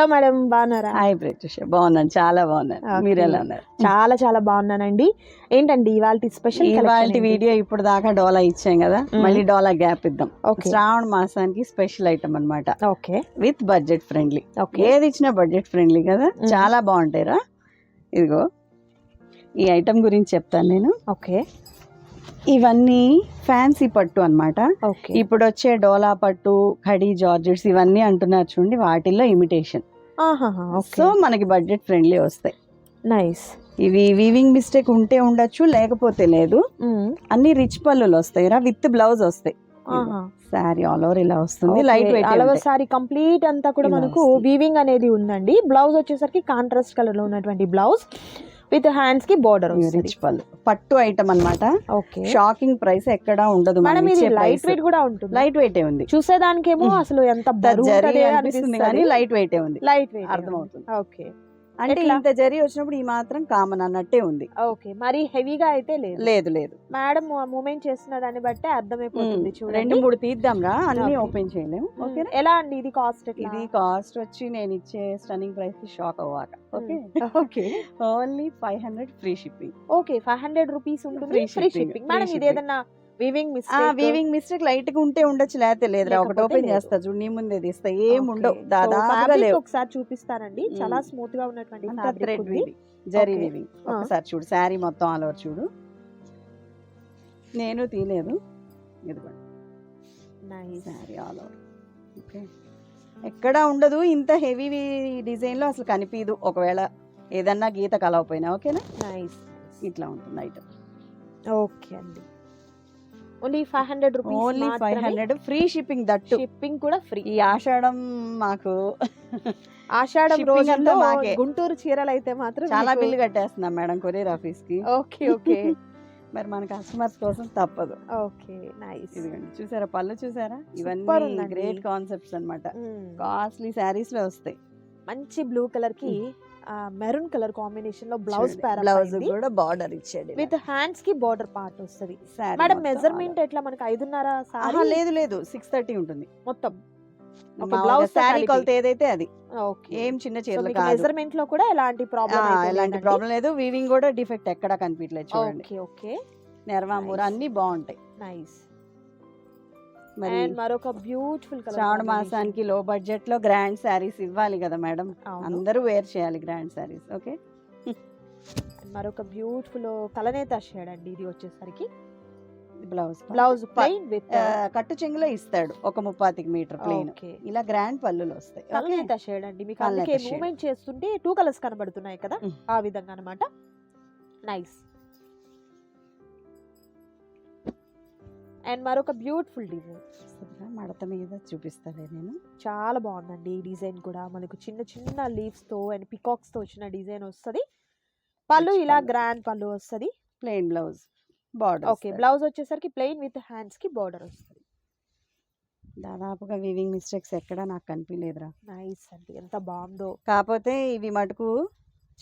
Hello madam బాగున్నారా? Hi Pratyusha బాగున్నాను చాలా బాగున్నాను. మీరు ఎలా ఉన్నారు? చాలా చాలా బాగున్నానండి. ఏంటండి ఇవాళ స్పెషల్ ఇవాళ వీడియో ఇప్పుడు దాకా డోలా ఇచ్చాం కదా. మళ్ళీ డోలా గ్యాప్ ఇద్దాం. ఓకే. శ్రావణ మాసానికి స్పెషల్ ఐటమ్ అన్నమాట. Okay. With budget friendly. Okay. ఏది ఇచ్చినా బడ్జెట్ ఫ్రెండ్లీ కదా. చాలా బాగుంటాయిరా. ఇదిగో ఈ ఐటమ్ గురించి చెప్తాను నేను. ఓకే. ఇవన్నీ ఫ్యాన్సీ పట్టు అన్నమాట. ఓకే. ఇప్పుడు వచ్చే డోలా పట్టు ఖడీ జార్జెట్స్ ఇవన్నీ అంటున్నారు చూడండి వాటిల్లో ఇమిటేషన్. సో మనకి బడ్జెట్ ఫ్రెండ్లీ వస్తాయి. నైస్. ఇవి వీవింగ్ మిస్టేక్ ఉంటే ఉండొచ్చు లేకపోతే లేదు. అన్ని రిచ్ పళ్ళులు వస్తాయి. రా విత్ బ్లౌజ్ వస్తాయి. శారీ ఆల్ ఓవర్ ఇలా వస్తుంది. లైట్ అలవ వెయిట్ సారీ కంప్లీట్ అంతా కూడా మనకు. వీవింగ్ అనేది ఉందండి. బ్లౌజ్ వచ్చేసరికి కాంట్రాస్ట్ కలర్లో ఉన్నటువంటి బ్లౌజ్ విత్ హ్యాండ్స్కి బోర్డర్ రిచ్ పళ్ళు. పట్టు ఐటమ్ అన్నమాట. ఓకే షాకింగ్ ప్రైస్ ఎక్కడా ఉండదు. మేడం ఇది లైట్ వెయిట్ కూడా ఉంటుంది. లైట్ వెయిట్ ఉంది. చూసేదానికేమో మ్మ్. అసలు ఎంత బరువు అనిపిస్తుంది. కానీ లైట్ వెయిట్ ఉంది. లైట్ వెయిట్ అర్థమవుతుంది. ఓకే అంటే? ఇంత జరీ వచ్చినప్పుడు ఈ మాత్రం కామన్ అన్నట్టే ఉంది ఓకే మరి హెవీగా అయితే లేదు లేదు లేదు మేడం మూమెంట్ చేస్తున్న దాన్ని బట్టి అర్థమైపోతుంది. చూడండి రెండు మూడు తీద్దాం రా అన్ని. ఓపెన్ చేయలేము. ఓకేనా ఎలా అండి ఇది కాస్ట్ ఇది కాస్ట్ వచ్చి నేను ఇచ్చే స్టన్నింగ్ ప్రైస్కి shock అవ్వాక okay okay only five hundred free shipping okay five hundred rupees ఉంటుంది ఫ్రీ. షిప్పింగ్ మేడం ఇది. ఏదన్నా వీవింగ్ మిస్ ఆ వీవింగ్ మిస్టేక్ లైట్గా ఉంటే ఉండొచ్చు లేకపోతే లేదురా ఒకటి ఓపెన్. చేస్తా చూడు నీ ముందే తీస్తా ఏం ఉండవు దాదాపుగా లేవు ఒకసారి చూపిస్తానండి. చాలా స్మూత్గా ఉన్నటువంటి థ్రెడ్. వీవింగ్ జరీ. వీవింగ్. ఒకసారి చూడు శారీ మొత్తం ఆల్ ఓవర్ చూడు నేను తీయలేదు ఇదిగోండి. శారీ ఆల్ ఓవర్ ఓకే ఎక్కడ ఉండదు ఇంత హెవీ డిజైన్లో అసలు కనిపించదు ఒకవేళ ఏదన్నా గీత కలవపోయినా ఓకేనా Nice. ఇట్లా ఉంటుంది ఐటమ్ ఓకే అండి only five hundred rupees only five hundred free shipping that shipping కూడా ఫ్రీ ఈ ఆషాఢం మాకు ఆషాఢం రోజుల్లో మాకే. గుంటూరు చీరలు అయితే మాత్రం చాలా బిల్లు కట్టేస్తున్నాం మేడం కొరియర్ ఆఫీస్కి ఓకే ఓకే. మరి మన కస్టమర్స్ కోసం తప్పదు. Okay nice. ఇదిగోండి చూసారా పళ్ళు చూసారా? ఇవన్నీ. గ్రేట్ కాన్సెప్ట్స్ అన్నమాట. కాస్ట్లీ శారీస్లో వస్తాయి. మంచి బ్లూ కలర్కి మెరూన్ కలర్ కాంబినేషన్లో బ్లౌజ్ బ్లౌజ్ కూడా బార్డర్ ఇచ్చాడు విత్ హ్యాండ్స్కి బార్డర్ పార్ట్ వస్తది. మేడం మెజర్మెంట్ ఎట్లా? మనకి ఐదున్నర సారీ? లేదు లేదు. సిక్స్ థర్టీ ఉంటుంది. మొత్తం. శారీ కలిపి. కొలత ఏదైతే అది. ఓకే. ఏం చిన్న చీరలు కాదు. మెజర్మెంట్లో కూడా ఎలాంటి ప్రాబ్లం ఎలాంటి ప్రాబ్లం లేదు. వీవింగ్ కూడా డిఫెక్ట్ ఎక్కడా కనిపించలేదు చూడండి. Okay okay. నెరవామూర. అన్ని బాగుంటాయి. నైస్ అండ్ మరొక బ్యూటిఫుల్ శ్రావణ మాసానికి లో బడ్జెట్లో గ్రాండ్ శారీస్ ఇవ్వాలి కదా మేడం. అందరూ వేర్ చేయాలి గ్రాండ్ శారీస్ ఓకే? మరొక బ్యూటిఫుల్ కలనేత షేడ్ అండి ఇది వచ్చేసరికి బ్లౌజ్ బ్లౌజ్ ప్లెయిన్ విత్ కట్టు చెంగులో ఇస్తాడు ఒక ముప్పాతికి మీటర్ ప్లెయిన్ ఇలా గ్రాండ్ పళ్ళులు వస్తాయి? కలనేత షేడ్ అండి మీకు అందుకే. మూమెంట్ చేస్తుంటే టూ కలర్స్ కనబడుతున్నాయి కదా. ఆ విధంగా అన్నమాట. నైస్ అండ్ మరొక బ్యూటిఫుల్ డిజైన్. మడత మీద చూపిస్తాలే నేను. చాలా బాగుందండి ఈ డిజైన్ కూడా. మనకు చిన్న చిన్న లీవ్స్తో అండ్ పికాక్స్తో వచ్చిన డిజైన్ వస్తది. పళ్ళు ఇలా. గ్రాండ్ పళ్ళు వస్తది. Plain blouse border okay blouse వచ్చేసరికి ప్లెయిన్ విత్ హ్యాండ్స్కి బార్డర్ వస్తుంది. దాదాపుగా వీవింగ్ మిస్టేక్స్ ఎక్కడా నాకు కనిపించలేదురా నైస్ అండి. ఎంత బాగుందో. కాకపోతే ఇవి మటుకు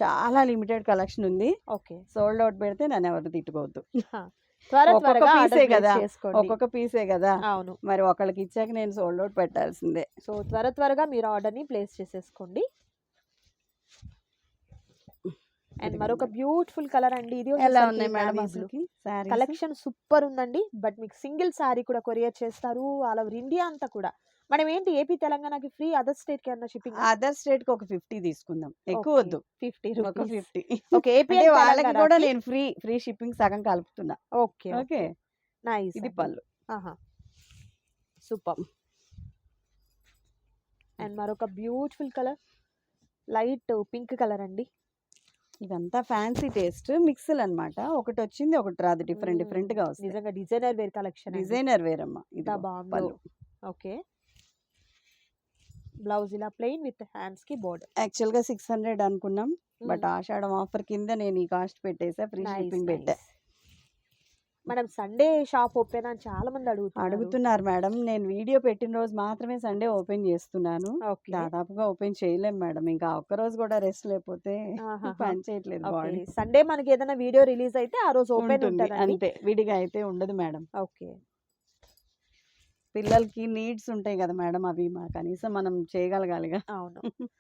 చాలా లిమిటెడ్ కలెక్షన్ ఉంది. ఓకే సోల్డ్ అవుట్ పెడితే నన్ను ఎవరు తిట్టుకోవద్దు. త్వర త్వరగా place కదా, ఒక్కొక్క పీసే కదా అవును. మరి ఒకళ్ళకి ఇచ్చాక నేను సోల్డ్ అవుట్ పెట్టాల్సిందే. సో త్వర త్వరగా మీరు ఆర్డర్ని ప్లేస్ చేసేసుకోండి. అండ్. మరొక బ్యూటిఫుల్ కలర్ అండి. ఇది ఎలా ఉన్నాయి మేడం కలెక్షన్ సూపర్ ఉందండి. బట్ మీకు సింగిల్ సారీ కూడా కొరియర్ చేస్తారు. ఆల్ ఓవర్ ఇండియా అంతా కూడా. మనం ఏంటి ఏపీ తెలంగాణకి ఫ్రీ అదర్ స్టేట్కి అన్న షిప్పింగ్ అదర్ స్టేట్కి ఒక ఫిఫ్టీ తీసుకుందాం. ఎక్కువ వద్దు. ఫిఫ్టీ ఒక ఫిఫ్టీ. ఓకే ఏపీ వాళ్ళకి కూడా నేను ఫ్రీ ఫ్రీ షిప్పింగ్ సగం కలుపుతున్నా. Okay okay. నైస్ ఇది పళ్ళు. సూపర్. అండ్ మరొక beautiful colour. Light pink colour అండి. ఇదంతా ఫ్యాన్సీ టేస్ట్ మిక్స్లు అన్నమాట ఒకటి వచ్చింది ఒకటి రాదు. డిఫరెంట్. డిఫరెంట్గా వస్తుంది నిజంగా డిజైనర్ వేర్ కలెక్షన్ డిజైనర్ వేరమ్మా ఇది ఎంత బాగుందో. ఓకే. బ్లౌజ్ ఇలా ప్లెయిన్ విత్ హ్యాండ్స్కి బోర్డర్. యాక్చువల్గా సిక్స్ హండ్రెడ్ అనుకున్నాం. బట్ ఆషాఢం ఆఫర్ కింద నేను ఈ కాస్ట్ పెట్టేసా ఫ్రీ షిప్పింగ్ పెట్టా. మనం సండే షాప్ ఓపెన్ అని చాలా మంది అడుగుతున్నారు. అడుగుతున్నారు మేడం. నేను వీడియో పెట్టిన రోజు మాత్రమే సండే ఓపెన్ చేస్తున్నాను. దాదాపుగా ఓపెన్ చేయలేం మేడం. ఇంకా ఒక్క రోజు కూడా రెస్ట్ లేకపోతే పని చేయట్లేదు బాడీ. సండే మనకి ఏదైనా వీడియో రిలీజ్ అయితే ఆ రోజు ఓపెన్ ఉంటుంది. అంతే. విడిగా అయితే ఉండదు మేడం. ఓకే. పిల్లలకి నీడ్స్ ఉంటాయి కదా మేడం అవి మా కనీసం మనం చేయగలగాలిగా. అవును.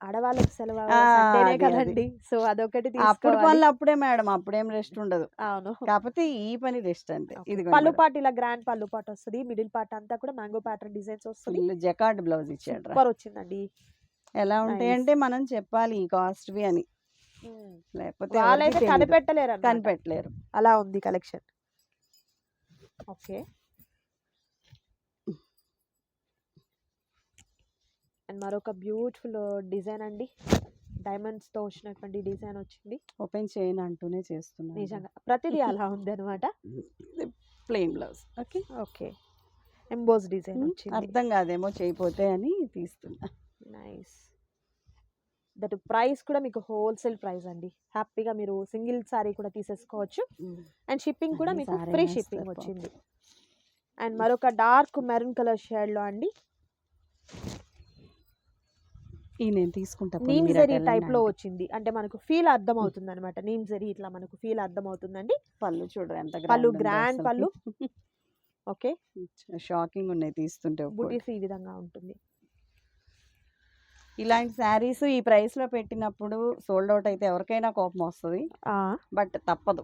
ఆడవాళ్ళకి సెలవు సండేనే అది, కదండి. సో అదొకటి అప్పుడు పనులు అప్పుడే మేడం అప్పుడేం రెస్ట్ ఉండదు. అవును. కాకపోతే ఈ పని రెస్ట్ అంతే. ఇది పళ్ళు పాటు ఇలా గ్రాండ్ పళ్ళు పాటు వస్తుంది మిడిల్ పార్ట్ అంతా కూడా మ్యాంగో ప్యాటర్న్ డిజైన్స్ వస్తుంది. జకార్డ్ బ్లౌజ్ ఇచ్చాడు సూపర్ వచ్చిందండి. ఎలా ఉంటాయంటే మనం చెప్పాలి ఈ కాస్ట్వి అని. లేకపోతే వాళ్ళైతే. కనిపెట్టలేరు. కనిపెట్టలేరు. అలా ఉంది కలెక్షన్. ఓకే. అండ్ మరొక బ్యూటిఫుల్ డిజైన్ అండి. డైమండ్స్తో వచ్చినటువంటి డిజైన్ వచ్చింది. ఓపెన్ చేయను అంటూనే చేస్తున్నాను నిజంగా. ప్రతిదీ అలా ఉంది అనమాట plain blouse. Okay? Okay. Emboss design వచ్చింది. అర్థం కాదేమో చేయపోతే అని తీస్తున్నా. నైస్. దట్ ప్రైస్ కూడా మీకు హోల్సేల్ ప్రైస్ అండి. హ్యాపీగా మీరు సింగిల్ సారీ కూడా తీసేసుకోవచ్చు. అండ్ షిప్పింగ్ కూడా మీకు ఫ్రీ షిప్పింగ్ పాపం. వచ్చింది. అండ్ మరొక డార్క్ మెరూన్ కలర్ షేడ్లో అండి. ఈ నేను తీసుకుంటా పోనీ నీమ్ జరీ టైప్లో. వచ్చింది. అంటే మనకు ఫీల్ అర్థం అవుతుంది అనమాట నీమ్ జరీ ఇట్లా మనకు ఫీల్ అర్థం అవుతుందండి పళ్ళు చూడరు ఎంత పళ్ళు అసలుకి. పళ్ళు. ఓకే. షాకింగ్ ఉన్నాయి తీస్తుంటే. బుటీస్ ఈ విధంగా ఉంటుంది. ఇలాంటి శారీస్ ఈ ప్రైస్లో పెట్టినప్పుడు సోల్డ్ అవుట్ అయితే ఎవరికైనా కోపం వస్తుంది. బట్ తప్పదు.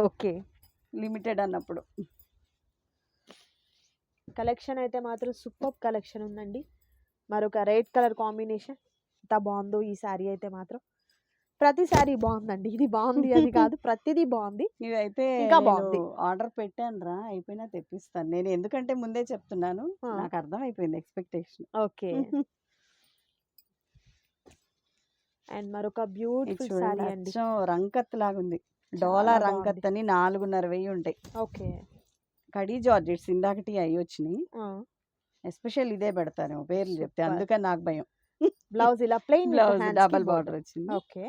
ఓకే. లిమిటెడ్ అన్నప్పుడు. కలెక్షన్ అయితే మాత్రం సూపర్ కలెక్షన్ ఉందండి. మరొక రెడ్ కలర్ కాంబినేషన్ ఎంత బాగుందో ఈ శారీ అయితే మాత్రం. ప్రతి శారీ బాగుందండి. ఇది బాగుంది అని కాదు ప్రతిదీ బాగుంది. ఇదైతే ఇంకా బాగుంది. ఆర్డర్ పెట్టాను రా అయిపోయినా తెప్పిస్తాను. నేను ఎందుకంటే ముందే చెప్తున్నాను. నాకు అర్థం అయిపోయింది ఎక్స్పెక్టేషన్ ఓకే. అండ్ మరొక బ్యూటిఫుల్ శారీ అండి. రంకత్ లాగా ఉంది డోలా రంకత్ అని నాలుగున్నర వెయ్యి ఉంటాయి. ఓకే. కడీ జార్జెట్స్ ఇందాకటి అవి వచ్చినాయి. ఎస్పెషల్ ఇదే పెడతాను పేర్లు చెప్తే. అందుకని నాకు భయం. బ్లౌజ్ ఇలా ప్లెయిన్ బ్లౌజ్ డబల్ బార్డర్. వచ్చింది. ఓకే.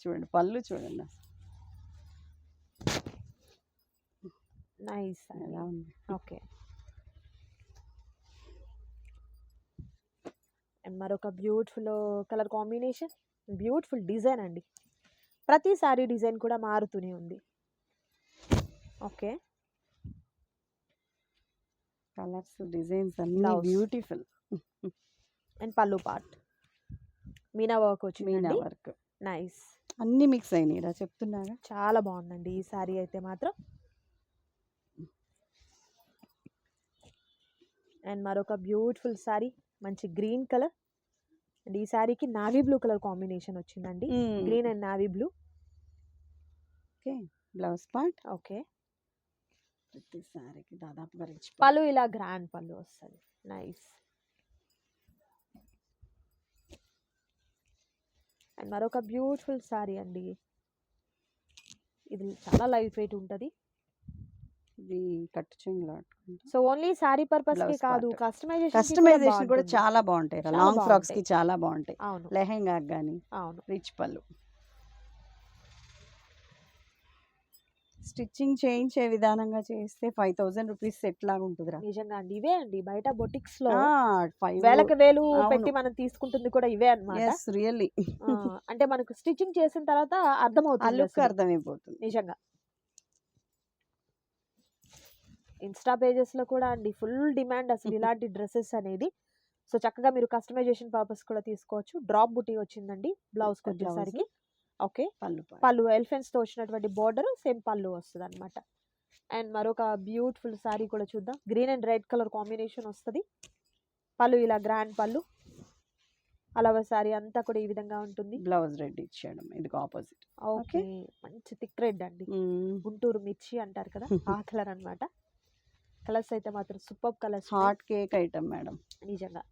చూడండి పళ్ళు చూడండి నైస్ ఎలా ఉంది? ఓకే. అండ్ మరొక beautiful colour combination beautiful design అండి. ప్రతి సారీ డిజైన్ కూడా మారుతూనే ఉంది. ఓకే. కలర్స్ డిజైన్స్ అన్ని. బ్యూటిఫుల్. అండ్ పళ్ళు పార్ట్. మీనా వర్క్ మీనా వచ్చిందండి వర్క్. నైస్. అన్ని మిక్స్ అయినాయి రా చెప్తున్నాగా చాలా బాగుందండి ఈ సారీ అయితే మాత్రం. అండ్ మరొక బ్యూటిఫుల్ సారీ మంచి గ్రీన్ కలర్. అండ్ ఈ సారీకి నావీ బ్లూ కలర్ కాంబినేషన్ వచ్చిందండి. Green and navy blue. Blouse part. Okay. ప్రతి సారీకి దాదాపుగా రిచ్ పళ్ళు ఇలా గ్రాండ్ పళ్ళు వస్తుంది. నైస్. అండ్ మరొక బ్యూటిఫుల్ సారీ అండి. ఇది చాలా లైట్ వెయిట్ ఉంటుంది. ఇది కట్టు చెంగులు సో ఓన్లీ సారీ పర్పస్కి కాదు. కస్టమైజేషన్ కస్టమైజేషన్ కూడా చాలా బాగుంటాయి. లాంగ్ ఫ్రాక్స్కి. చాలా బాగుంటాయి. లెహెంగా కానీ అవును. రిచ్ పళ్ళు. స్టిచ్చింగ్ చేయించే విధానంగా చేస్తే ఫైవ్ థౌసండ్ రూపీస్ సెట్ లాగా ఉంటుందిరా. నిజంగా అండి. ఇవే అండి బయట బొటిక్స్లో ఫైవ్ వేలకు వేలు. పెట్టి మనం తీసుకుంటుంది కూడా ఇవే అన్నమాట. ఎస్ రియల్లీ అంటే మనకు స్టిచ్చింగ్ చేసిన తర్వాత అర్థమవుతుంది అల్లుక్ అసలు. అర్థమైపోతుంది. నిజంగా. ఇన్స్టా పేజెస్లో కూడా అండి ఫుల్ డిమాండ్ అసలు ఇలాంటి డ్రెస్సెస్ అనేది. సో చక్కగా మీరు కస్టమైజేషన్ పర్పస్ కూడా తీసుకోవచ్చు. డ్రాప్ బుటీ వచ్చిందండి బ్లౌజ్. వచ్చేసరికి. ఓకే. పళ్ళు. పళ్ళు ఎలిఫెంట్స్తో వచ్చినటువంటి బోర్డర్ సేమ్ పళ్ళు వస్తుంది అనమాట అండ్ మరొక బ్యూటిఫుల్ సారీ కూడా చూద్దాం. Green and red colour combination వస్తుంది. పళ్ళు ఇలా గ్రాండ్ పళ్ళు. అలవ సారీ అంతా కూడా ఈ విధంగా ఉంటుంది. బ్లౌజ్ రెడ్ ఇచ్చాడు. ఇది ఆపోజిట్ ఓకే. మంచి థిక్ రెడ్ అండి. గుంటూరు మిర్చి అంటారు కదా ఆ కలర్ అన్నమాట. కలర్స్ అయితే మాత్రం super colours hot cake item madam నిజంగా.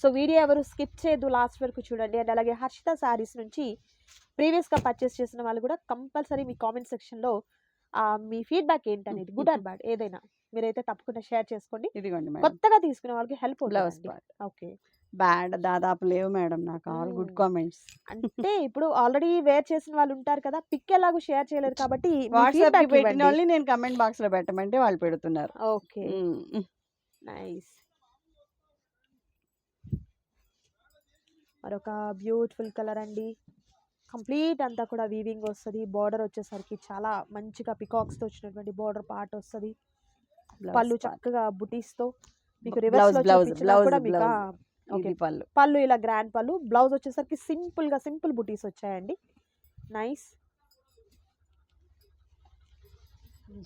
సో వీడియో ఎవరు స్కిప్ చేయదు లాస్ట్ వరకు చూడండి. అండ్ అలాగే హర్షిత సారీస్ నుంచి ప్రీవియస్గా పర్చేస్ చేసిన వాళ్ళు కూడా కంపల్సరీ మీ కామెంట్ సెక్షన్లో మీ ఫీడ్బ్యాక్ ఏంటనేది గుడ్ ఆర్ బ్యాడ్ ఏదైనా మీరైతే తప్పకుండా షేర్ చేసుకోండి. ఇదిగోండి కొత్తగా తీసుకునే వాళ్ళకి హెల్ప్ బ్లౌజ్ ఓకే. బ్యాడ్ దాదాపు లేవు మేడం నాకు ఆల్ గుడ్. కామెంట్స్. అంటే ఇప్పుడు ఆల్రెడీ వేర్ చేసిన వాళ్ళు ఉంటారు కదా పిక్ ఎలాగో షేర్ చేయలేరు కాబట్టి వాట్సాప్ పెట్టిన ఇవ్వండి. వాళ్ళు నేను కమెంట్ బాక్స్లో పెట్టమంటే వాళ్ళు పెడుతున్నారు. ఓకే. నైస్. మరొక బ్యూటిఫుల్ కలర్ అండి. కంప్లీట్ అంతా కూడా వీవింగ్ వస్తుంది. బార్డర్ వచ్చేసరికి చాలా మంచిగా పికాక్స్తో వచ్చినటువంటి బార్డర్ పార్ట్ వస్తుంది. పళ్ళు. చక్కగా బుటీస్తో మీకు రివర్స్ పళ్ళు. పళ్ళు ఇలా గ్రాండ్ పళ్ళు. బ్లౌజ్ వచ్చేసరికి సింపుల్గా సింపుల్ బుటీస్ వచ్చాయండి. నైస్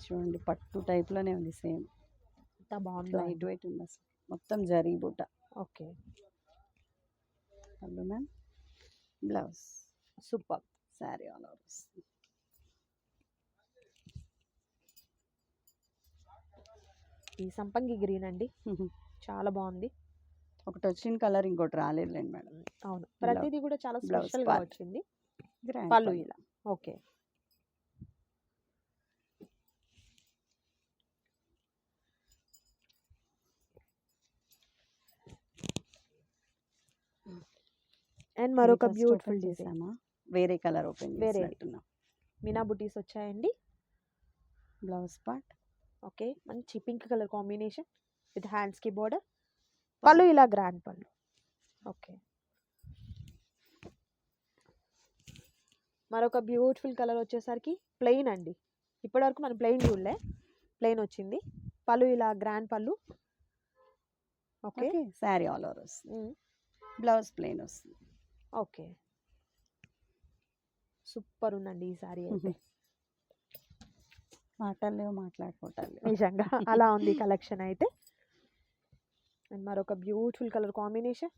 చూడండి పట్టు type లోనే ఉంది సేమ్ ఎంత బాగుందో. లైట్ వెయిట్ ఉంది అసలు. మొత్తం జరీ బుట్ట ఓకే పళ్ళు ma'am blouse super. Saree all over. ఈ సంపంగి గ్రీన్ అండి. చాలా బాగుంది. ఒకటి వచ్చిన కలర్ ఇంకోటి రాలేదులేండి మేడం. అవును. ప్రతిదీ కూడా చాలా blouse స్పెషల్గా part. వచ్చింది పళ్ళు. ఇలా. ఓకే. అండ్ మరొక బ్యూటిఫుల్ చేసామా? వేరే కలర్ ఓపెన్. చేసినట్టున్నా మీనా బుటీస్ వచ్చాయండి. Blouse part. ఓకే మంచి పింక్ కలర్ కాంబినేషన్ విత్ హ్యాండ్స్కి బోర్డర్. పళ్ళు ఇలా గ్రాండ్ పళ్ళు. ఓకే. మరొక బ్యూటిఫుల్ కలర్ వచ్చేసరికి ప్లెయిన్ అండి. ఇప్పటివరకు మనం ప్లెయిన్ చూడలే. ప్లెయిన్ వచ్చింది. పళ్ళు ఇలా గ్రాండ్ పళ్ళు. Okay. Okay saree all over వస్తుంది. బ్లౌజ్ ప్లెయిన్ వస్తుంది. ఓకే. సూపర్ ఉందండి ఈ సారీ అయితే. మాటలు లేవు. నిజంగా అలా ఉంది కలెక్షన్ అయితే. అండ్ మరొక బ్యూటిఫుల్ కలర్ కాంబినేషన్.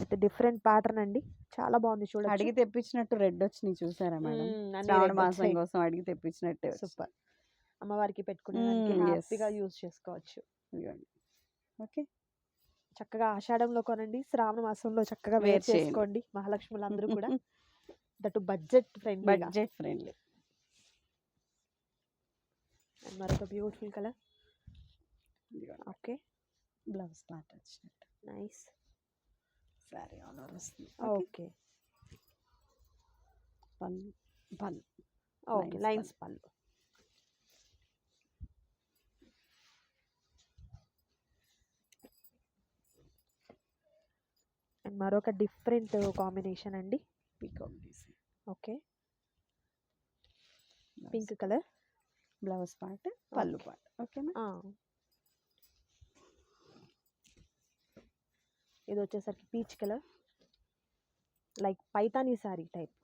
అయితే డిఫరెంట్ ప్యాటర్న్ అండి. చాలా బాగుంది చూడండి అడిగి తెప్పించినట్టు రెడ్ వచ్చినాయి చూసారా మేడం? శ్రావణ మాసం కోసం అడిగి తెప్పించినట్టే సూపర్. అమ్మవారికి పెట్టుకునే. హ్యాపీగా యూజ్ చేసుకోవచ్చు. ఓకే. చక్కగా ఆషాఢంలో కొనండి. శ్రావణ మాసంలో చక్కగా వేర్. చేసుకోండి. మహాలక్ష్ములు అందరూ కూడా. Budget friendly budget friendly. And మరొక beautiful colour. Okay. Blouse part వచ్చినట్టు. నైస్. శారీ ఆల్ ఓవర్ వస్తుంది. ఓకే. పళ్ళు పళ్ళు ఓకే లైన్స్ పళ్ళు అండ్ మరొక డిఫరెంట్ కాంబినేషన్ అండి. Peacock design okay. Pink colour blouse part పళ్ళు పార్ట్. ఓకేనా? ఇది వచ్చేసరికి peach colour. Like Paithani saree type.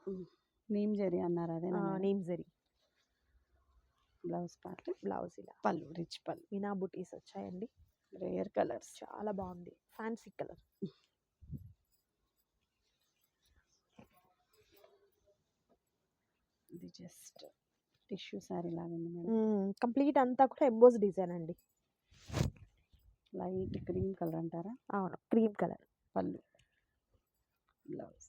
Neem zari అన్నారు అదే neem zari. Blouse part. Blouse ఇలా. పళ్ళు రిచ్ పళ్ళు. మీనా బుటీస్ వచ్చాయండి. Rare colours. చాలా బాగుంది. Fancy colour. ఇది జస్ట్ టిష్యూ శారీ లాగా ఉంది మేడం. కంప్లీట్ అంతా కూడా ఎంబోస్ డిజైన్ అండి. లైట్ క్రీమ్ కలర్ అంటారా? అవును క్రీమ్ కలర్. పళ్ళు. బ్లౌజ్.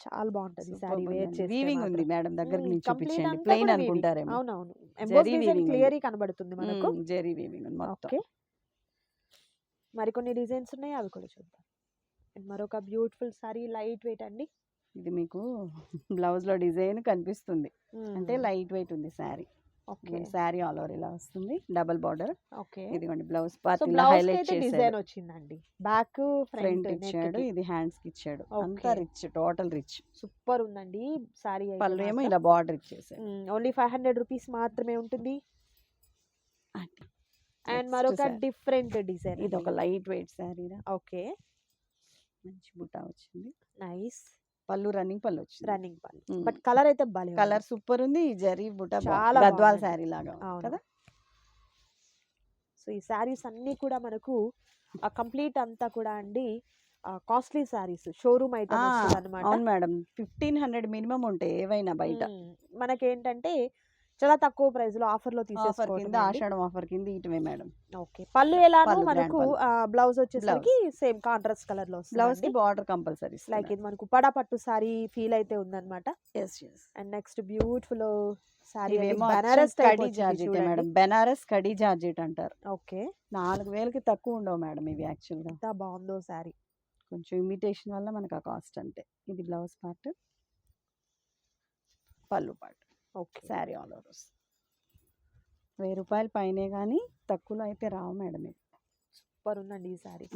చాలా బాగుంటది సారీ వేర్ చేస్తే వీవింగ్ ఉంది. మేడం దగ్గరికి మ్మ్, నుంచి చూపించండి. ప్లెయిన్. అనుకుంటారేమో. అవునవును. Emboss zari design. క్లియర్ కనబడుతుంది మనకు. జరీ వీవింగ్ ఉంది మొత్తం. ఓకే. మరికొన్ని డిజైన్స్ ఉన్నాయి? అవి కూడా చూద్దాం. మరొక బ్యూటిఫుల్ సారీ లైట్ వెయిట్ అండి. ఇది మీకు బ్లౌజ్లో డిజైన్ కనిపిస్తుంది. అంటే. లైట్ వెయిట్ ఉంది saree. Okay. Saree all over ఇలా వస్తుంది. Double border. ఓకే. ఇదిగోండి బ్లౌజ్ పార్ట్ ఇలా హైలైట్ డిజైన్ వచ్చిందండి. బ్యాక్ ఫ్రంట్ ఇచ్చాడు ఇది హ్యాండ్స్కి ఇచ్చాడు. అంతా. Rich total rich. సూపర్ ఉందండి సారీ పళ్ళు ఏమో ఇలా బార్డర్ ఇచ్చేసాడు ఓన్లీ ఫైవ్ హండ్రెడ్ రూపీస్ మాత్రమే ఉంటుంది. అండ్ మరొక. డిఫరెంట్ డిజైన్ ఇది ఒక లైట్ వెయిట్ శారీరా. ఓకే. మంచి బుట్ట వచ్చింది. నైస్. పళ్ళు రన్నింగ్ పళ్ళు వచ్చింది రన్నింగ్ పళ్ళు. బట్ కలర్ అయితే భలే ఉంది. కలర్ సూపర్ ఉంది ఈ జరీ బుట్ట చాలా గద్వాల్. శారీ లాగా. కదా సో ఈ శారీస్ అన్నీ కూడా మనకు కంప్లీట్ అంతా కూడా అండి కాస్ట్లీ శారీస్ షోరూమ్ వస్తుంది అనమాట అవును మేడం ఫిఫ్టీన్ హండ్రెడ్ మినిమం ఉంటాయి ఏవైనా బయట మనకేంటంటే చాలా తక్కువ ప్రైస్లో ఆఫర్లో ఆఫర్ కింద ఆషాఢం ఆఫర్ కింద ఇటువే మేడం. ఓకే. పళ్ళు grand మనకు. బ్లౌజ్ వచ్చేసరికి సేమ్ కాంట్రాస్ట్ కలర్లో బ్లౌజ్కి బార్డర్ కంపల్సరీ లైక్ ఇది మనకు పడా పట్టు సారీ ఫీల్ అయితే ఉందన్నమాట. And next beautiful saree Banaras khadi georgette madam. Banaras కడీ జార్జెట్ అంటారు. ఓకే. నాలుగు వేలకి తక్కువ ఉండవు మేడం ఇవి యాక్చువల్గా ఎంత బాగుందో సారీ. కొంచెం ఇమిటేషన్ వల్ల మనకు ఆ కాస్ట్ అంతే. ఇది బ్లౌజ్ పార్ట్ పళ్ళు పార్ట్. శారీ ఆల్ ఓవర్ వెయ్యి రూపాయల పైనే కానీ తక్కువలో అయితే రావు మేడం ఇవి. సూపర్ ఉందండి ఈ సారీ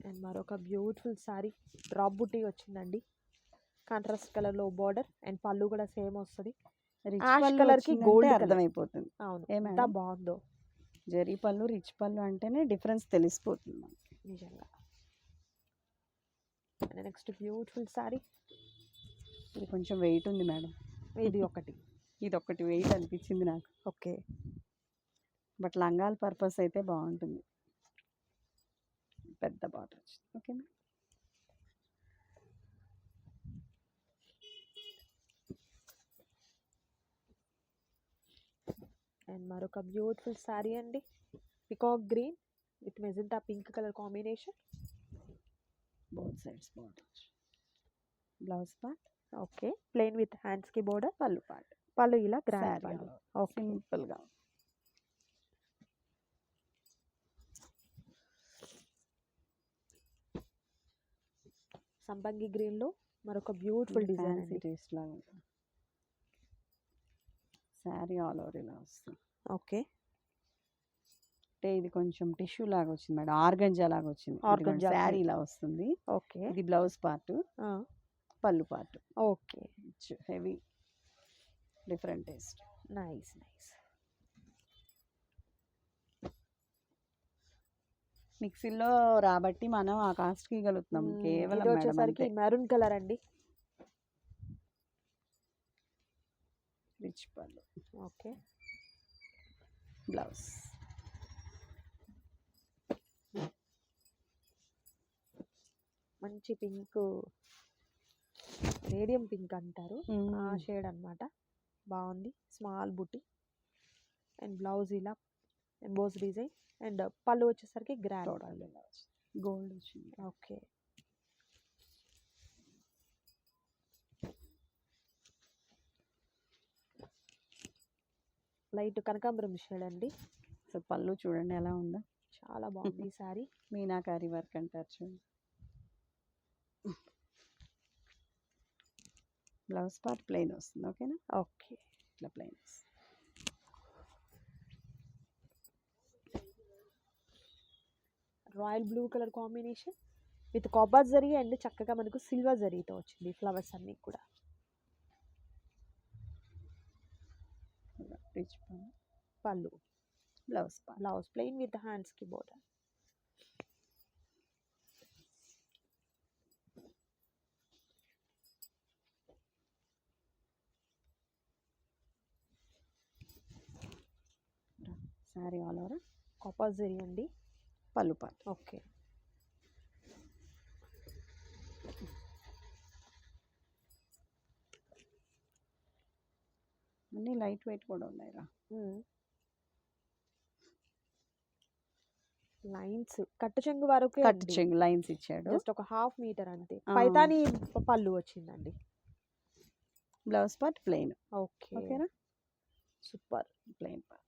అండ్ మరొక బ్యూటిఫుల్ సారీ డ్రాప్ బుట్టి వచ్చిందండి. కాంట్రాస్ట్ కలర్లో బార్డర్ అండ్ పళ్ళు కూడా సేమ్ వస్తుంది. రిచ్ Ash పళ్ళు colour కి వచ్చిందంటే gold colour. అర్థమైపోతుంది. అవును. ఎంత? బాగుందో. జరీ పళ్ళు రిచ్ పళ్ళు అంటేనే డిఫరెన్స్ తెలిసిపోతుంది మనకి. నిజంగా. నెక్స్ట్ బ్యూటిఫుల్ సారీ ఇది కొంచెం వెయిట్ ఉంది మేడం. ఇది ఒకటి. ఇది ఒకటి వెయిట్ అనిపించింది నాకు. ఓకే. బట్ లంగాల పర్పస్ అయితే బాగుంటుంది. పెద్ద బాటర్ వచ్చింది. ఓకేనా అండ్ మరొక బ్యూటిఫుల్ సారీ అండి. Peacock green with magenta pink colour combination both sides border blouse part okay. Plain with హ్యాండ్స్కి బోర్డర్ పళ్ళు పార్ట్ పళ్ళు ఇలా గ్రాండ్ పళ్ళు. ఓకే. సింపుల్గా. సంపంగి గ్రీన్లో మరొక బ్యూటిఫుల్ డిజైన్ టేస్ట్ లాగా ఉంటుంది శారీ ఆల్ ఓవర్ ఇలా వస్తుంది. ఓకే. అంటే ఇది కొంచెం టిష్యూ లాగా వచ్చింది మేడం. ఆర్గంజా లాగా వచ్చింది. Organza శారీ. ఇలా వస్తుంది. ఓకే. ఇది బ్లౌజ్ పార్ట్. పళ్ళు part okay heavy different taste nice nice మిక్సీలో రాబట్టి మనం ఆ కాస్ట్కి గలుగుతున్నాం కేవలం వచ్చేసరికి మెరూన్ కలర్ అండి. రిచ్ పళ్ళు. ఓకే. బ్లౌజ్ మంచి పింక్ రేడియం పింక్ అంటారు. ఆ షేడ్ అన్నమాట. బాగుంది. స్మాల్ బుట్టి. అండ్ బ్లౌజ్ ఇలా. Emboss design. అండ్ పళ్ళు వచ్చేసరికి గ్రాండ్. గోల్డ్ వచ్చింది. ఓకే. లైట్ కనకాంబరం షేడ్ అండి. సో పళ్ళు చూడండి ఎలా ఉందో. చాలా బాగుంది ఈ సారీ. మీనాకారి వర్క్ అంటారు చూడండి బ్లౌజ్ పార్ట్ ప్లెయిన్ వస్తుంది ఓకేనా ఓకే ఇట్లా plain royal blue colour combination with copper zari and చక్కగా మనకు సిల్వర్ జరీతో వచ్చింది ఫ్లవర్స్ అన్నీ కూడా. రిచ్ పళ్ళు. బ్లౌజ్ బ్లౌజ్ ప్లెయిన్ విత్ హ్యాండ్స్కి border saree all over. Copper zari అండి. పళ్ళు ఓకే. అన్నీ లైట్ వెయిట్ కూడా ఉన్నాయి రా. లైన్స్. కట్టు చెంగు వరకు కట్ చెంగు లైన్స్ ఇచ్చాడు. జస్ట్ ఒక హాఫ్ మీటర్ అంతే. పైతాని పళ్ళు వచ్చిందండి. Blouse part plain. ఓకే. ఓకేనా? సూపర్. Plain part.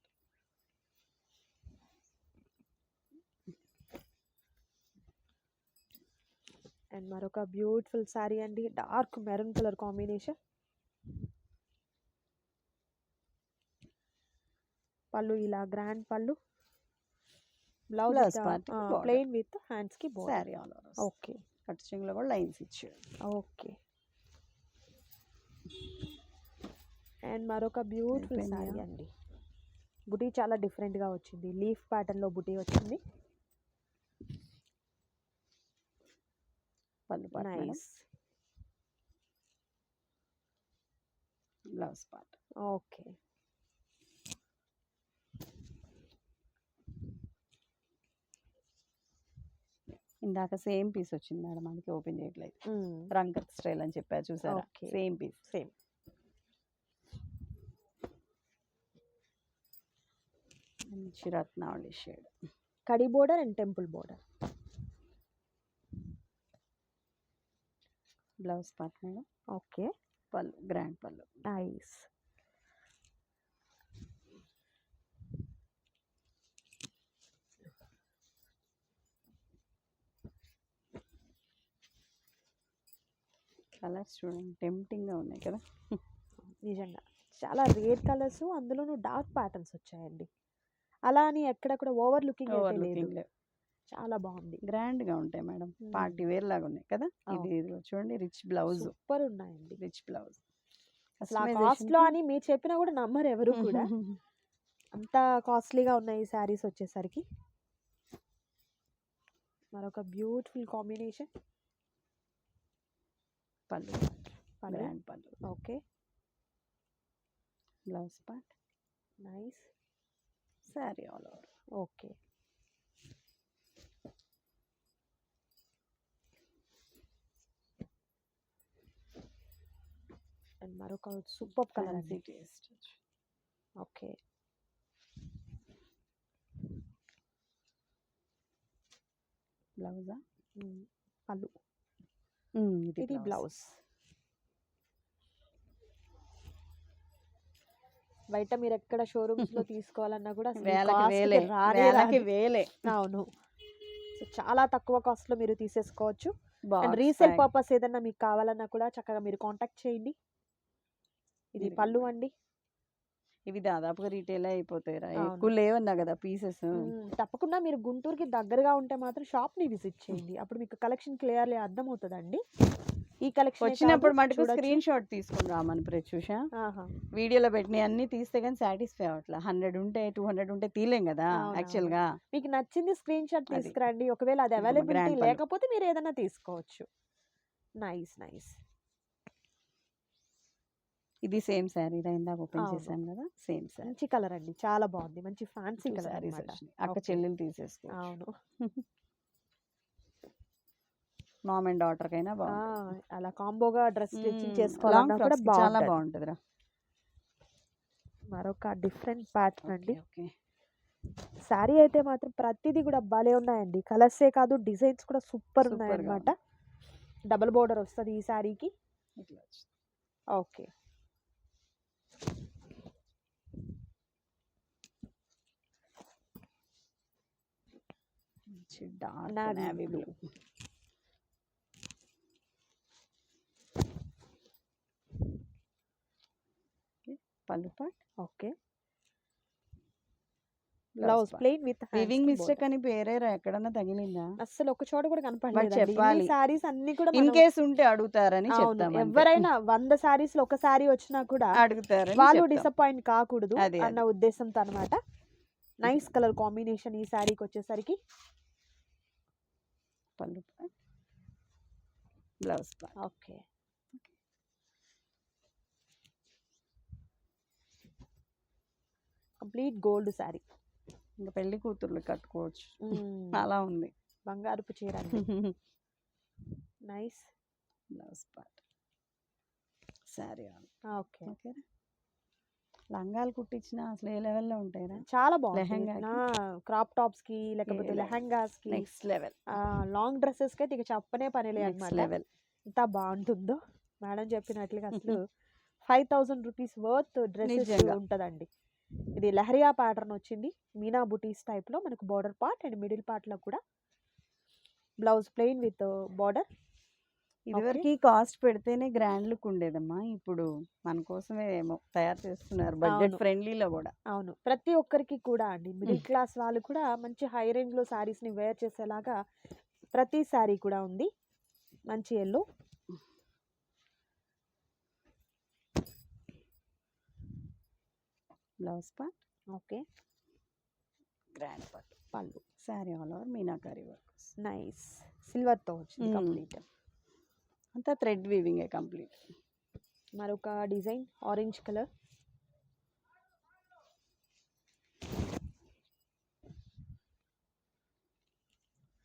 అండ్ మరొక బ్యూటిఫుల్ శారీ అండి. Dark maroon colour combination. పళ్ళు ఇలా గ్రాండ్ పళ్ళు. బ్లౌజ్. ప్లెయిన్ విత్ హ్యాండ్స్కి border saree all okay cut చెంగులో కూడా లైన్స్ ఇచ్చాడు ఓకే అండ్ మరొక బ్యూటిఫుల్ శారీ? అండి. బుటీ చాలా డిఫరెంట్గా వచ్చింది. లీఫ్ ప్యాటర్న్లో బుటీ వచ్చింది. పళ్ళు నైస్. Blouse part. ఓకే. ఇందాక సేమ్ పీస్ వచ్చింది మేడం అందుకే ఓపెన్ చేయట్లేదు. రంగత్ స్టైల్ అని చెప్పా చూసారా. Same piece. సేమ్. మంచి రత్నావళి shade. Kadhi border and temple border. Blouse part madam okay. పళ్ళు గ్రాండ్ పళ్ళు. నైస్. కలర్స్ చూడండి tempting గా ఉన్నాయి కదా. నిజంగా. చాలా రేర్ కలర్స్ అందులోనూ డార్క్ ప్యాటర్న్స్ వచ్చాయండి. అలా అని ఎక్కడ కూడా ఓవర్ లుకింగ్ అయితే లేదు. చాలా బాగుంది. గ్రాండ్గా ఉంటాయి మేడం. పార్టీ వేర్ లాగా ఉన్నాయి కదా. ఇది చూడండి రిచ్ బ్లౌజ్. సూపర్ ఉన్నాయండి. Rich blouse. అసలు ఆ కాస్ట్లో అని మీరు చెప్పినా కూడా నమ్మరు ఎవరు కూడా. అంత కాస్ట్లీగా ఉన్నాయి ఈ శారీస్ వచ్చేసరికి. మరొక beautiful combination. Pallu. Grand pallu. Okay. Blouse part. Nice. Sari all over. Okay. And మరొక సూపర్ కలర్ అండి టేస్ట్ ఓకే బ్లౌజా. పళ్ళు ఇది బ్లౌజ్ బయట మీరు ఎక్కడ షోరూమ్స్లో తీసుకోవాలన్నా కూడా వేలకి వేలే. అవును. చాలా తక్కువ కాస్ట్లో మీరు తీసేసుకోవచ్చు. రీసేల్. పర్పస్ ఏదన్నా మీకు కావాలన్నా కూడా చక్కగా మీరు కాంటాక్ట్ చేయండి. ఇది పళ్ళు అండి? ఇవి దాదాపుగా రీటైల్ అయిపోతాయిరా. ఎక్కువ లేవన్నా కదా పీసెస్. తప్పకుండా మీరు గుంటూరుకి దగ్గరగా ఉంటే మాత్రం షాప్ని విజిట్ చేయండి. అప్పుడు మీకు కలెక్షన్ క్లియర్లీ అర్థమవుతుందండి. ఈ కలెక్షన్ వచ్చినప్పుడు మటుకు స్క్రీన్ షాట్ తీసుకుని రామని ప్రత్యూష. వీడియోలో పెట్టిన అన్ని తీస్తే కానీ సాటిస్ఫై అవ్వట్లే. హండ్రెడ్ ఉంటే టూ హండ్రెడ్ ఉంటే తీలేం కదా. యాక్చువల్గా మీకు నచ్చింది స్క్రీన్ షాట్. తీసుకురండి. ఒకవేళ అది అవైలబిలిటీ. లేకపోతే మీరు ఏదైనా తీసుకోవచ్చు. Nice nice. ఇది సేమ్ శారీ ఇందాక ఓపెన్. చేశాం కదా సేమ్ శారీ. మంచి కలర్ అండి. చాలా బాగుంది. మంచి ఫ్యాన్సీ కలర్ శారీస్ అన్నమాట. అక్క. చెల్లెలు తీసేసుకో అవును. మామ్ అండ్ డాటర్ కైనా ఆ, బాగుంటుంది. అలా కాంబోగా డ్రెస్ స్టిచ్చింగ్ చేసుకోవాలన్నా కూడా చాలా బాగుంటుంది. బాగుంటుందిరా. మరొక డిఫరెంట్ ప్యాటర్న్ అండి. ఓకే. శారీ అయితే మాత్రం ప్రతిదీ కూడా భలే ఉన్నాయండి. కలర్సే కాదు డిజైన్స్ కూడా సూపర్ ఉన్నాయి Super గా అన్నమాట డబుల్ బోర్డర్ వస్తుంది ఈ శారీకి. ఓకే. మంచి dark navy blue. Pallu okay. Blouse plain with weaving mistake అని పేరేరా ఎక్కడన్నా తగిలిందా? అస్సలు ఒక చోట కూడా కనపడలేదు చెప్పాలి. సారీస్ అన్ని కూడా ఇన్ కేస్ ఉంటే అడుగుతారని చెప్తాం. ఎవరైనా వంద సారీస్లో ఒక సారీ వచ్చినా కూడా అడుగుతారని వాళ్ళు. డిసప్పాయింట్ కాకూడదు అన్న ఉద్దేశంతో అన్నమాట. నైస్ కలర్ కాంబినేషన్ ఈ శారీకి వచ్చేసరికి. Pallu blouse okay. Complete gold sari. ఇంకా పెళ్ళి కూతుర్లు కట్టుకోవచ్చు. అలా ఉంది. బంగారుపు చీర nice. Blouse part sari okay. Okay లంగాలు కుట్టించిన అసలు ఏ లెవెల్లో ఉంటాయిరా? చాలా బాగుంది? క్రాప్ టాప్స్కి లేకపోతే. లెహంగాస్కి నెక్స్ట్ లెవెల్. లాంగ్ డ్రెస్సెస్కి అయితే ఇక చెప్పనే పని లేదన్నమాట లెవెల్. ఎంత బాగుంటుందో. మేడం చెప్పినట్లుగా అసలు ఫైవ్ థౌసండ్ రూపీస్ వర్త్ నిజంగా. ఉంటుందండి. ఇది లహరియా ప్యాటర్న్ వచ్చింది. మీనా బుటీస్ టైప్లో మనకు బార్డర్ పార్ట్ అండ్ మిడిల్ పార్ట్లో కూడా బ్లౌజ్ ప్లెయిన్ విత్ బార్డర్. ఇదివరకు కాస్ట్ పెడితేనే గ్రాండ్ లుక్ ఉండేదమ్మా. ఇప్పుడు మన కోసమే ఏమో తయారు చేస్తున్నారు బడ్జెట్. ఫ్రెండ్లీలో కూడా. అవును. ప్రతి ఒక్కరికి కూడా అండి. మిడిల్ క్లాస్ వాళ్ళు కూడా మంచి హై రేంజ్లో సారీస్ని వేర్ చేసేలాగా ప్రతి సారీ కూడా ఉంది. మంచి yellow. Blouse part. Okay. Grand part. Pallu. Sari all over meenakari work. Nice. సిల్వర్తో వచ్చింది. కంప్లీట్. అంతా థ్రెడ్ వీవింగ్ కంప్లీట్. మరొక design orange colour.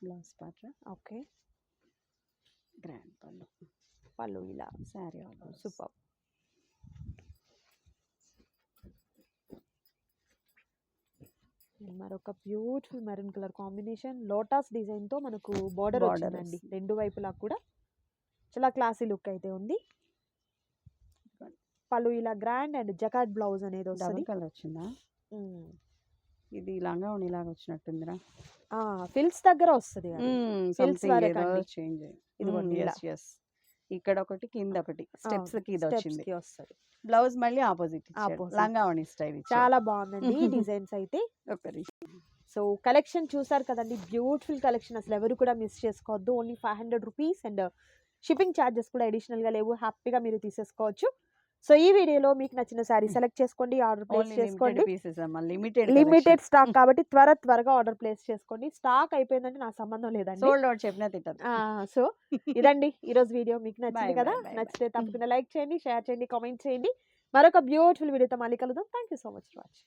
Blouse part okay. Grand pallu. Pallu ఇలా శారీ ఓవర్ సూపర్. మరొక beautiful maroon colour combination lotus డిజైన్తో మనకు border వచ్చిందండి. రెండు వైపులా కూడా చాలా క్లాసీ లుక్ అయితే ఉంది. పళ్ళు ఇలా గ్రాండ్ అండ్ జకాట్ బ్లౌజ్ అనేది వస్తుంది. కలర్ వచ్చిందా? ఇది లంగా ఇలాగ వచ్చినట్టుందిరా. ఫిల్స్ దగ్గర వస్తుంది అండి. చేంజ్ ఇదిగోండి ఇలా. ఇక్కడ ఒకటి కింద ఒకటి స్టెప్స్కి ఇది వచ్చింది. వస్తుంది. బ్లౌజ్ మళ్ళీ ఆపోజిట్. లంగా స్టైల్ చాలా బాగుందండి డిజైన్స్ అయితే. ఒకరి సో కలెక్షన్ చూసారు కదండి. బ్యూటిఫుల్ కలెక్షన్ అసలు ఎవరు కూడా మిస్ చేసుకోవద్దు. Only five hundred rupees and shipping charges కూడా అడిషనల్గా లేవు. హ్యాపీగా మీరు తీసేసుకోవచ్చు. సో ఈ వీడియోలో మీకు నచ్చిన శారీ సెలెక్ట్ చేసుకోండి ఆర్డర్ ప్లేస్ చేసుకోండి. లిమిటెడ్ స్టాక్ కాబట్టి త్వర త్వరగా ఆర్డర్ ప్లేస్ చేసుకోండి. స్టాక్ అయిపోయిందంటే నా సంబంధం లేదండి. సోల్డ్ అవుట్ చెప్పినా తిట్టదు. సో ఇదండి. ఈరోజు వీడియో మీకు నచ్చింది కదా? నచ్చితే తప్పకుండా లైక్ చేయండి షేర్ చేయండి కామెంట్ చేయండి. మరొక బ్యూటిఫుల్ వీడియోతో మళ్ళీ కలుద్దాం. Thank you so much watch